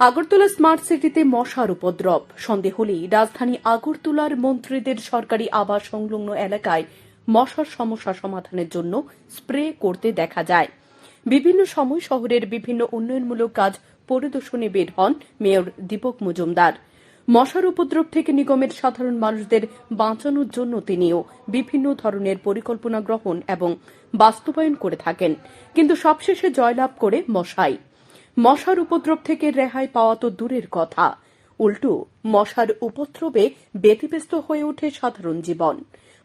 Agartala smart সিটিতে মশার উপদ্রব। সন্দেহ হলেই রাজধানী আগরতলার মন্ত্রীদের সরকারি আবাস সংলগ্ন এলাকায় মশার সমস্যা সমাধানের জন্য স্প্রে করতে দেখা যায়। বিভিন্ন সময় শহরের বিভিন্ন উন্নয়নমূলক কাজ পরিদর্শনে বের হন মেয়র দীপক মজুমদার। মশার উপদ্রব থেকে নিগমের সাধারণ মানুষদের বাঁচানোর জন্য তিনিও বিভিন্ন ধরনের পরিকল্পনা গ্রহণ এবং বাস্তবায়ন করে থাকেন। কিন্তু সবশেষে জয়লাভ করে মশাই। মশার উপদ্রব থেকে রেহাই পাওয়া তো দূরের কথা। উল্টো, মশার উপদ্রবে ব্যতিব্যস্ত হয়ে ওঠে সাধারণ জীবন।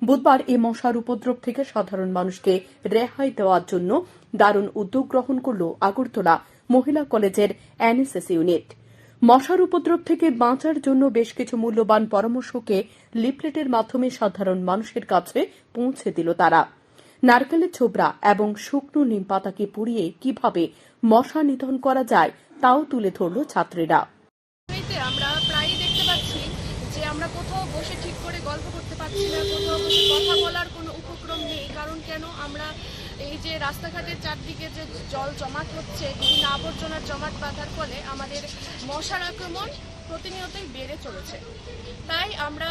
বুধবার এই মশার উপদ্রব থেকে সাধারণ মানুষকে রেহাই দেওয়ার জন্য দারুণ উদ্যোগ গ্রহণ করল আগরতলা মহিলা কলেজের এনএসএস ইউনিট। মশার উপদ্রব থেকে বাঁচার জন্য বেশ কিছু মূল্যবান পরামর্শকে লিফলেটের মাধ্যমে সাধারণ মানুষের কাছে পৌঁছে দিল তারা। নারকেলের ছোবড়া এবং শুকনো নিম পাতাকে পুড়িয়ে কীভাবে মশা নিধন করা যায়, তাও তুলে ধরল ছাত্রীরা। আমরা প্রায়ই দেখতে পাচ্ছি যে আমরা কোথাও বসে ঠিক করে গল্প করতে পারছি না, কোথাও বসে কথা বলার কোনো উপক্রম নেই, কারণ কেন আমরা এই যে রাস্তাঘাটের চারদিকে যে জল জমাট হচ্ছে, বিভিন্ন আবর্জনার জমাট বাঁধার ফলে আমাদের মশার আক্রমণ প্রতিনিয়তই বেড়ে চলেছে। তাই আমরা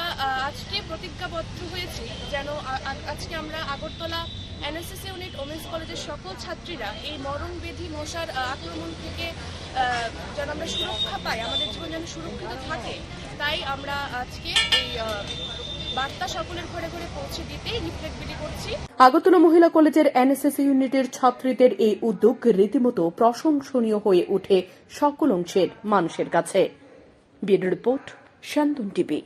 আজকে প্রতিজ্ঞাবদ্ধ হয়েছি যেন আজকে আমরা আগরতলা এনএসএস ইউনিট ওমেন্স কলেজের সকল ছাত্রীরা এই মরণবেধি মশার আক্রমণ থেকে যেন আমরা সুরক্ষা পাই, আমাদের জীবন যেন সুরক্ষিত থাকে, তাই আমরা আজকে এই বার্তা সকলের ঘরে ঘরে পৌঁছে দিতেই রিফ্লেক্ট বিলি করছি। আগরতলা মহিলা কলেজের এনএসএস ইউনিটের ছাত্রীদের এই উদ্যোগ রীতিমতো প্রশংসনীয় হয়ে ওঠে সকল অংশের মানুষের কাছে। Bureau report, Shantan TV.